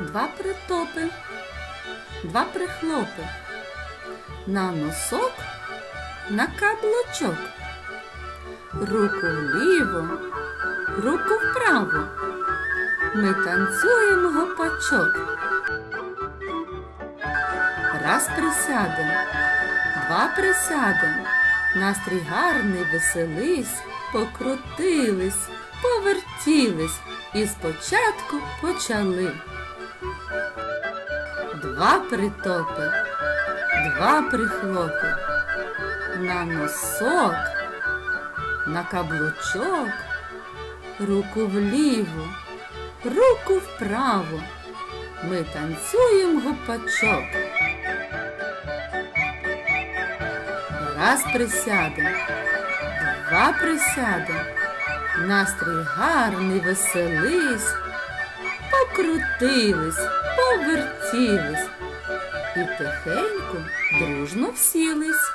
Два притопи, два прихлопи. На носок, на каблучок. Руку вліво, руку вправо. Ми танцюємо гопачок. Раз присядем, два присядем. Настрій гарний, веселись, покрутились, повертілись і спочатку почали. Два притопи, два прихлопи. На носок, на каблучок, руку вліво, руку вправо. Ми танцюємо гупачок. Раз присяде, два присяде, Настрій гарний, веселись, покрутились, повертілись. І тихенько, дружно всілись.